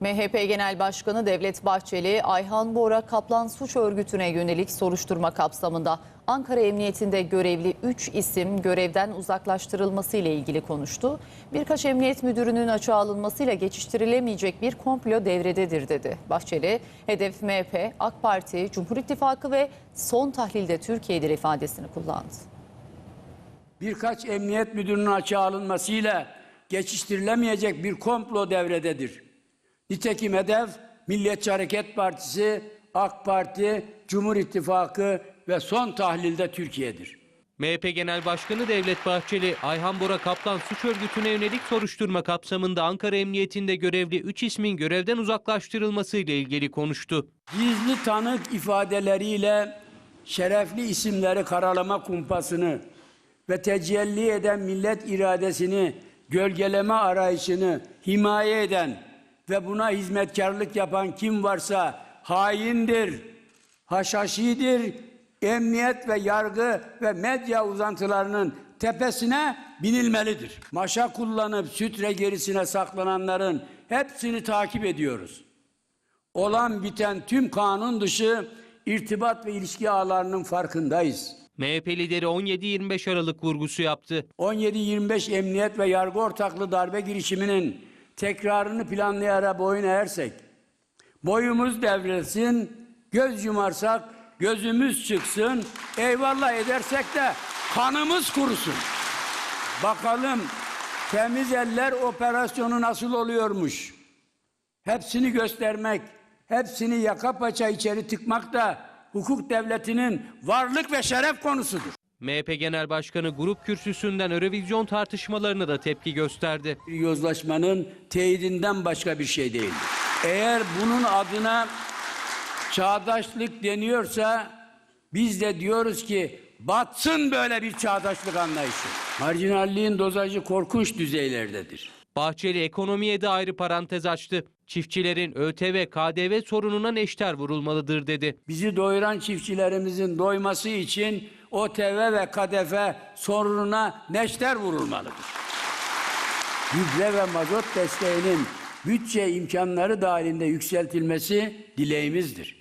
MHP Genel Başkanı Devlet Bahçeli, Ayhan Bora Kaplan suç örgütüne yönelik soruşturma kapsamında Ankara Emniyetinde görevli 3 isim görevden uzaklaştırılması ile ilgili konuştu. Birkaç emniyet müdürünün açığa alınmasıyla geçiştirilemeyecek bir komplo devrededir dedi. Bahçeli, hedef MHP, AK Parti, Cumhur İttifakı ve son tahlilde Türkiye'dir ifadesini kullandı. birkaç emniyet müdürünün açığa alınmasıyla geçiştirilemeyecek bir komplo devrededir. Nitekim hedef Milliyetçi Hareket Partisi, AK Parti, Cumhur İttifakı ve son tahlilde Türkiye'dir. MHP Genel Başkanı Devlet Bahçeli, Ayhan Bora Kaplan suç örgütüne yönelik soruşturma kapsamında Ankara Emniyetinde görevli 3 ismin görevden uzaklaştırılması ile ilgili konuştu. Gizli tanık ifadeleriyle şerefli isimleri karalama kumpasını ve tecelli eden millet iradesini gölgeleme arayışını himaye eden ve buna hizmetkarlık yapan kim varsa haindir, haşhaşidir, emniyet ve yargı ve medya uzantılarının tepesine binilmelidir. Maşa kullanıp sütre gerisine saklananların hepsini takip ediyoruz olan biten tüm kanun dışı irtibat ve ilişki ağlarının farkındayız. MHP lideri 17-25 Aralık vurgusu yaptı. 17-25 emniyet ve yargı ortaklı darbe girişiminin tekrarını planlayarak boyun eğersek, boyumuz devrilsin, göz yumarsak gözümüz çıksın, eyvallah edersek de kanımız kurusun. Bakalım temiz eller operasyonu nasıl oluyormuş? Hepsini göstermek, hepsini yaka paça içeri tıkmak da hukuk devletinin varlık ve şeref konusudur. MHP Genel Başkanı grup kürsüsünden Eurovision tartışmalarına da tepki gösterdi. Yozlaşmanın teyidinden başka bir şey değil. Eğer bunun adına çağdaşlık deniyorsa biz de diyoruz ki batsın böyle bir çağdaşlık anlayışı. Marjinalliğin dozajı korkunç düzeylerdedir. Bahçeli ekonomiye de ayrı parantez açtı. Çiftçilerin ÖTV, KDV sorununa neşter vurulmalıdır dedi. Bizi doyuran çiftçilerimizin doyması için OTV ve KDV sorununa neşter vurulmalıdır. Gübre ve mazot desteğinin bütçe imkanları dahilinde yükseltilmesi dileğimizdir.